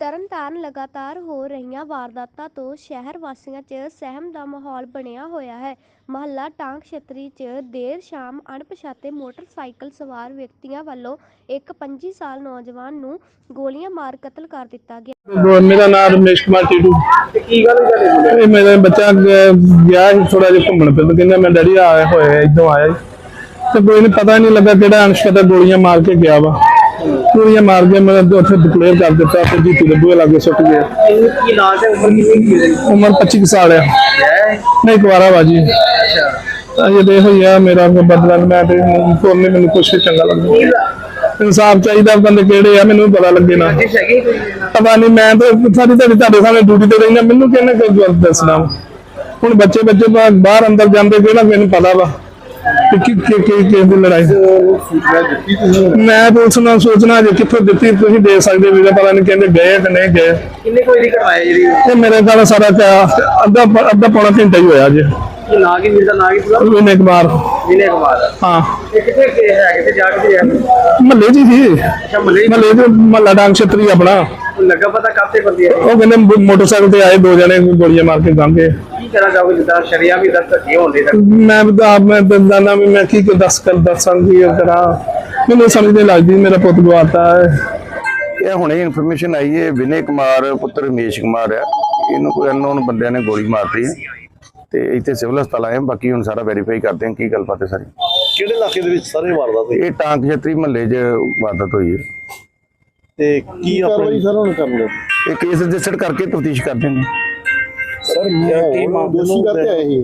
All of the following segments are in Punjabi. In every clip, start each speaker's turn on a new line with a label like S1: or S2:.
S1: ਤਰਨਤਾਰਨ ਲਗਾਤਾਰ ਹੋ ਰਹੀਆਂ ਵਾਰਦਾਤਾਂ ਤੋਂ ਸ਼ਹਿਰ ਵਾਸੀਆਂ 'ਚ ਸਹਿਮ ਦਾ ਮਾਹੌਲ ਬਣਿਆ ਹੋਇਆ ਹੈ। ਮਹੱਲਾ ਟਾਂਕ ਛਤਰੀ 'ਚ ਦੇਰ ਸ਼ਾਮ ਅਣਪਛਾਤੇ ਮੋਟਰਸਾਈਕਲ ਸਵਾਰ ਵਿਅਕਤੀਆਂ ਵੱਲੋਂ ਇੱਕ 25 ਸਾਲ ਨੌਜਵਾਨ ਨੂੰ ਗੋਲੀਆਂ ਮਾਰ ਕਤਲ ਕਰ ਦਿੱਤਾ ਗਿਆ।
S2: ਉਹ ਮੇਰਾ ਨਾਮ ਰਮੇਸ਼ ਕੁਮਾਰ ਟੀਟੂ
S3: ਤੇ ਕੀ ਗੱਲ ਹੋਈ ਤੁਹਾਡੇ ਮੁੰਡੇ
S2: ਇਹ ਮੇਰਾ ਬੱਚਾ ਗਿਆ ਸੀ ਥੋੜਾ ਜਿਹਾ ਘੁੰਮਣ ਫਿਰਨ ਕਹਿੰਦਾ ਮੈਂ ਡੈਡੀ ਆਇਆ ਹੋਇਆ ਇਦੋਂ ਆਇਆ। ਤੇ ਕੋਈ ਨਹੀਂ ਪਤਾ ਨਹੀਂ ਲੱਗਾ ਕਿਹੜਾ ਅਨਸ਼ਕਤਾ ਗੋਲੀਆਂ ਮਾਰ ਕੇ ਗਿਆ ਵਾ। ਗੋਲੀਆਂ ਮਾਰ ਕੇ ਮੈਂ ਉੱਥੇ ਡਿਕਲੇਅਰ ਕਰ ਦਿੱਤਾ ਤੇ ਜੀਤੀ ਦੇ ਲਾਗੇ ਸੁੱਟ ਗਿਆ
S3: ਕੀ ਲਾਜ ਹੈ ਉਮਰ ਕਿੰਨੀ ਹੈ
S2: ਉਮਰ 25 ਸਾਲ
S3: ਹੈ
S2: ਨਹੀਂ ਕੁਵਾਰਾ ਬਾਜੀ
S3: ਅੱਛਾ
S2: ਅਜੇ ਦੇ ਹੋਈ ਮੇਰਾ ਬਦਲਾ ਮੈਂ ਤੇ ਕੋਲ ਮੈਨੂੰ ਕੁਛ ਚੰਗਾ ਲੱਗਦਾ। ਇਨਸਾਫ ਚਾਹੀਦਾ ਬੰਦੇ ਕਿਹੜੇ ਆ, ਮੈਨੂੰ ਪਤਾ ਲੱਗੇ ਨਾ। ਪਤਾ ਨਹੀਂ ਮੈਂ ਤਾਂ ਸਾਰੀ ਤੁਹਾਡੀ ਤੁਹਾਡੇ ਸਾਹਮਣੇ ਡਿਊਟੀ ਤੇ ਰਹਿਣਾ ਮੈਨੂੰ ਕਿਹਨੇ ਕੋਈ ਦੱਸਣਾ? ਹੁਣ ਬੱਚੇ ਬੱਚੇ ਬਾਹਰ ਅੰਦਰ ਜਾਂਦੇ, ਕਿਹੜਾ ਮੈਨੂੰ ਪਤਾ ਵਾ? ਕਿ ਕਿ ਕਿ ਕਿ ਕਿਸ ਦੀ ਲੜਾਈ?
S3: ਸੂਚਨਾ ਦਿੱਤੀ ਤੁਸੀਂ?
S2: ਮੈਂ ਪੁਲਿਸ ਨਾਲ ਸੋਚਣਾ ਜੇ ਕਿੱਥੋਂ ਦਿੱਤੀ ਤੁਸੀਂ ਦੇ ਸਕਦੇ ਵੀਰੇ? ਪਤਾ ਨਹੀਂ ਕਹਿੰਦੇ ਗਏ ਕਿ ਨਹੀਂ ਗਏ।
S3: ਕਿੰਨੇ ਕੋਈ ਦੀ ਕਰਵਾਇਆ ਜਿਹੜੀ?
S2: ਤੇ ਮੇਰੇ ਨਾਲ ਸਾਰਾ ਕਿਆ ਅੱਧਾ ਅੱਧਾ ਪੌਣਾ ਘੰਟਾ ਹੀ ਹੋਇਆ ਜੀ
S3: ਕੀ ਨਾ ਕੀ ਮਿਲਦਾ ਨਾ ਕੀ ਪੂਰਾ
S2: ਉਹਨੇ ਇੱਕ ਵਾਰ
S3: ਵਿਨੇ ਕੁਮਾਰ।
S2: ਹਾਂ।
S3: ਇਹ ਕਿੱਥੇ ਕਿ ਹੈ? ਕਿੱਥੇ ਜਾ ਕੇ ਰਿਹਾ
S2: ਮਹੱਲੇ ਜੀ ਸੀ।
S3: ਅੱਛਾ ਮਲੇ
S2: ਮਹੱਲੇ ਚ ਮਹੱਲਾ ਡਾਂਗ ਛਤਰੀ ਆਪਣਾ।
S3: ਲੱਗਾ ਪਤਾ ਕਾਤੇ ਬੰਦੀ ਹੈ?
S2: ਉਹ ਕਹਿੰਦੇ ਮੋਟਰਸਾਈਕਲ ਤੇ ਆਏ ਦੋ ਜਣੇ ਗੋਲੀਆਂ ਮਾਰ ਕੇ ਗਾਂਗੇ।
S3: ਕੀ ਕਰਾਂ ਜਾਓਗੇ ਜਿੱਦਾਂ ਸ਼ਰੀਆ ਵੀ ਦਰਦ ਧੱਕੇ ਹੁੰਦੇ ਤਾਂ।
S2: ਮੈਂ ਵੀ ਤਾਂ ਆਪ ਮੈਂ ਦੰਦਾਨਾ ਵੀ ਮੈਂ ਕੀ ਕੁ ਦੱਸ ਕਰ ਦੱਸਾਂਗੀ ਉਹ ਕਰਾਂ। ਮੈਨੂੰ ਸਮਝ ਨਹੀਂ ਲੱਗਦੀ ਮੇਰਾ ਪੁੱਤ ਗਵਾਤਾ ਹੈ।
S4: ਇਹ ਹੁਣੇ ਇਨਫੋਰਮੇਸ਼ਨ ਆਈ ਹੈ ਵਿਨੇ ਕੁਮਾਰ ਪੁੱਤਰ ਰਮੇਸ਼ ਕੁਮਾਰ ਆ ਇਹਨੂੰ ਕੋਈ ਅਨਨੋਨ ਬੰਦਿਆਂ ਨੇ ਗੋਲੀ ਮਾਰਤੀ ਹੈ। ਤੇ ਇੱਥੇ ਸਿਵਲ ਹਸਪਤਾਲ ਆਏ ਹਾਂ ਬਾਕੀ ਹੁਣ ਸਾਰਾ ਵੈਰੀਫਾਈ ਕਰਦੇ ਹਾਂ ਕੀ ਗੱਲਬਾਤ ਹੈ ਸਾਰੀ।
S5: ਕਿਹੜੇ ਇਲਾਕੇ ਦੇ ਵਿੱਚ ਸਾਰੇ ਵਾਰਦਾਤ ਹੋਈ?
S4: ਇਹ ਟਾਂਕ ਜੱਤਰੀ ਮਹੱਲੇ 'ਚ ਵਾਰਦਾਤ ਹੋਈ ਹੈ।
S5: ਤੇ ਕੀ ਆਪਣੇ
S2: ਸਰ ਹੁਣ ਕਰ ਲਓ?
S4: ਇਹ ਕੇਸ ਰਜਿਸਟਰ ਕਰਕੇ ਤਫਤੀਸ਼ ਕਰਦੇ ਨੇ
S5: ਸਰ ਕੀ
S2: ਦੋਸ਼ੀ ਕਰਤੇ ਆਏ ਸੀ?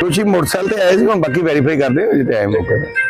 S4: ਦੋਸ਼ੀ ਮੋਟਰਸਾਈਕਲ ਤੇ ਆਏ ਸੀ ਹੁਣ ਬਾਕੀ ਵੈਰੀਫਾਈ ਕਰਦੇ ਹਾਂ ਜਿੱਤੇ ਆਏ ਮੌਕੇ ਤੇ।